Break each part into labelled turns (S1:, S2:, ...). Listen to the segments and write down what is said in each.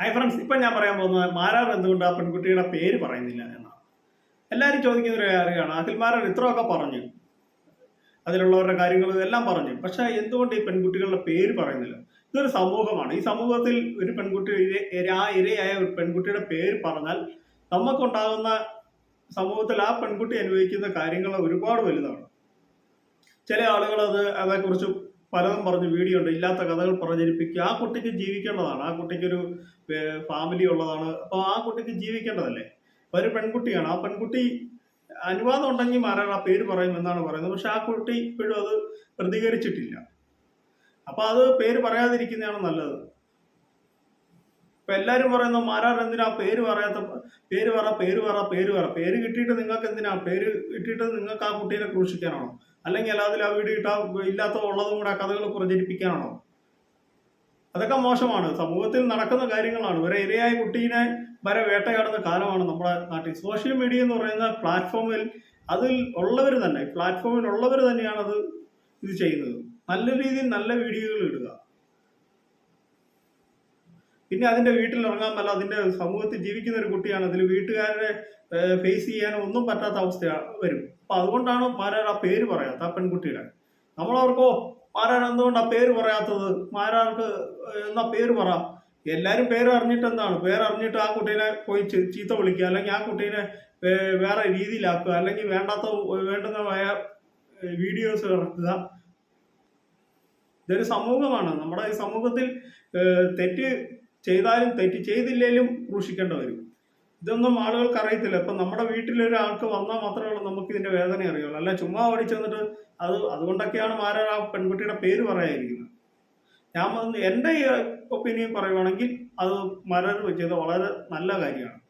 S1: Hi friends ഇപ്പം ഞാൻ പറയാൻ പോകുന്നത് മാരാർ എന്തുകൊണ്ട് ആ പെൺകുട്ടിയുടെ പേര് പറയുന്നില്ല എന്നാണ്. എല്ലാവരും ചോദിക്കുന്ന ഒരു കാര്യമാണ്. അഖിൽ മാരാർ ഇത്രയൊക്കെ പറഞ്ഞു. അതിലുള്ളവരുടെ കാര്യങ്ങൾ എല്ലാം പറഞ്ഞു. പക്ഷേ എന്തുകൊണ്ട് ഈ പെൺകുട്ടികളുടെ പേര് പറയുന്നില്ല? ഇതൊരു സമൂഹമാണ്. ഈ സമൂഹത്തിൽ ഒരു പെൺകുട്ടി ആ ഇരയായ ഒരു പെൺകുട്ടിയുടെ പേര് പറഞ്ഞാൽ നമുക്കുണ്ടാകുന്ന സമൂഹത്തിൽ ആ പെൺകുട്ടി അനുഭവിക്കുന്ന കാര്യങ്ങൾ ഒരുപാട് വലുതാണ്. ചില ആളുകൾ അത് അതേക്കുറിച്ച് പലതും പറഞ്ഞ് വീഡിയോ ഉണ്ട്. ഇല്ലാത്ത കഥകൾ പ്രചരിപ്പിക്കുക ആ കുട്ടിക്ക് ജീവിക്കേണ്ടതാണ്. ആ കുട്ടിക്കൊരു ഫാമിലി ഉള്ളതാണ്. അപ്പോൾ ആ കുട്ടിക്ക് ജീവിക്കേണ്ടതല്ലേ? ഒരു പെൺകുട്ടിയാണ്. ആ പെൺകുട്ടി അനുവാദം ഉണ്ടെങ്കിൽ മാരാർ ആ പേര് പറയും എന്നാണ് പറയുന്നത്. പക്ഷെ ആ കുട്ടി ഇപ്പോഴും അത് പ്രതികരിച്ചിട്ടില്ല. അപ്പൊ അത് പേര് പറയാതിരിക്കുന്നതാണ് നല്ലത്. ഇപ്പൊ എല്ലാരും പറയുന്നു മാരാർ എന്തിനാ പേര് പറയാത്ത പേര് പറ പേര് പറ പേര് പറ. പേര് കിട്ടിയിട്ട് നിങ്ങൾക്ക് എന്തിനാ? പേര് കിട്ടിയിട്ട് നിങ്ങൾക്ക് ആ കുട്ടീനെ ക്രൂശിക്കാനാണോ? അല്ലെങ്കിൽ അതിൽ ആ വീട് കിട്ടാ ഇല്ലാത്ത ഉള്ളതും കൂടെ കഥകൾ പ്രചരിപ്പിക്കാനാണോ? അതൊക്കെ മോശമാണ്. സമൂഹത്തിൽ നടക്കുന്ന കാര്യങ്ങളാണ്. ഒരു ഇരയായ കുട്ടീനെ വരെ വേട്ടയാടുന്ന കാലമാണ് നമ്മുടെ നാട്ടിൽ. സോഷ്യൽ മീഡിയ എന്ന് പറയുന്ന പ്ലാറ്റ്ഫോമിൽ അതിൽ ഉള്ളവർ തന്നെ പ്ലാറ്റ്ഫോമിൽ ഉള്ളവർ തന്നെയാണ് അത് ഇത് ചെയ്യുന്നത്. നല്ല രീതിയിൽ നല്ല വീഡിയോകൾ ഇടുക. പിന്നെ അതിന്റെ വീട്ടിൽ ഇറങ്ങാൻ പറ്റില്ല അതിന്റെ സമൂഹത്തിൽ ജീവിക്കുന്ന ഒരു കുട്ടിയാണ്. അതിൽ വീട്ടുകാരെ ഫേസ് ചെയ്യാനോ ഒന്നും പറ്റാത്ത അവസ്ഥ വരും. അപ്പൊ അതുകൊണ്ടാണ് മാരാർ ആ പേര് പറയാത്ത ആ പെൺകുട്ടിയുടെ. നമ്മളവർക്കോ മാരാർ എന്തുകൊണ്ട് ആ പേര് പറയാത്തത്? മാരാർക്ക് എന്നാ പേര് പറ. എല്ലാരും പേര് അറിഞ്ഞിട്ട് എന്താണ്? പേര് അറിഞ്ഞിട്ട് ആ കുട്ടീനെ പോയി ചീത്ത വിളിക്കുക അല്ലെങ്കിൽ ആ കുട്ടീനെ വേറെ രീതിയിലാക്കുക അല്ലെങ്കിൽ വേണ്ടാത്ത വേണ്ടുന്നതായ വീഡിയോസ് ഇറക്കുക. ഇതൊരു സമൂഹമാണ്. നമ്മുടെ ഈ സമൂഹത്തിൽ തെറ്റ് ചെയ്താലും തെറ്റ് ചെയ്തില്ലേലും ക്രൂശിക്കേണ്ടി വരും. ഇതൊന്നും ആളുകൾക്ക് അറിയത്തില്ല. ഇപ്പൊ നമ്മുടെ വീട്ടിലൊരാൾക്ക് വന്നാൽ മാത്രമേ ഉള്ളൂ നമുക്ക് ഇതിന്റെ വേദന അറിയുള്ളൂ. അല്ല ചുമ്മാ ഓടിച്ചു വന്നിട്ട് അത് അതുകൊണ്ടൊക്കെയാണ് മാരാർ ആ പെൺകുട്ടിയുടെ പേര് പറയാതിരിക്കുന്നത്? ഞാൻ വന്ന് എന്റെ ഒപ്പീനിയൻ പറയുവാണെങ്കിൽ അത് മരർ ചെയ്ത വളരെ നല്ല കാര്യമാണ്.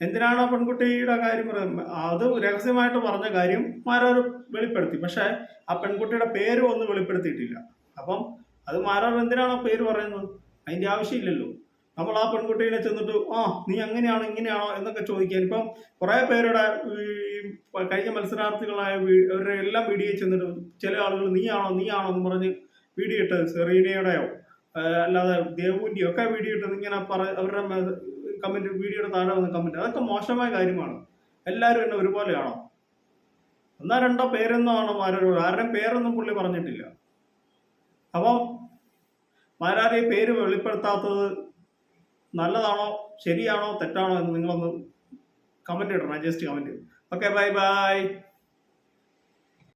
S1: എന്തിനാണ് പെൺകുട്ടിയുടെ കാര്യം പറയുന്നത്? അത് രഹസ്യമായിട്ട് പറഞ്ഞ കാര്യം മാരാർ വെളിപ്പെടുത്തി. പക്ഷെ ആ പെൺകുട്ടിയുടെ പേര് ഒന്നും വെളിപ്പെടുത്തിയിട്ടില്ല. അപ്പം അത് മാരാർ എന്തിനാണ് പേര് പറയുന്നത്? അതിന്റെ ആവശ്യമില്ലല്ലോ. നമ്മൾ ആ പെൺകുട്ടീനെ ചെന്നിട്ട് ആ നീ അങ്ങനെയാണോ ഇങ്ങനെയാണോ? എന്നൊക്കെ ചോദിക്കാൻ ഇപ്പം കുറേ പേരുടെ കഴിഞ്ഞ മത്സരാർത്ഥികളായ അവരുടെ എല്ലാം വീഡിയോ ചെന്നിട്ട് ചില ആളുകൾ നീയാണോ നീയാണോ? എന്ന് പറഞ്ഞ് വീഡിയോ ഇട്ട് സെറീനയുടെയോ അല്ലാതെ ദേവുവിന്റെയോ ഒക്കെ വീഡിയോ ഇട്ടത് ഇങ്ങനെ പറ അവരുടെ കമന്റ് വീഡിയോയുടെ താഴെ വന്ന കമന്റ്. അതൊക്കെ മോശമായ കാര്യമാണ്. എല്ലാവരും എന്നെ ഒരുപോലെയാണോ? എന്നാ രണ്ടോ പേരെന്നോ പേരെന്നാണോ ആരോ ആരുടെയും പേരൊന്നും പുള്ളി പറഞ്ഞിട്ടില്ല. അപ്പം മാരാരെ പേര് വെളിപ്പെടുത്താത്തത് നല്ലതാണോ ശരിയാണോ തെറ്റാണോ എന്ന് നിങ്ങളൊന്ന് കമന്റ് ഇടണം just comment okay bye bye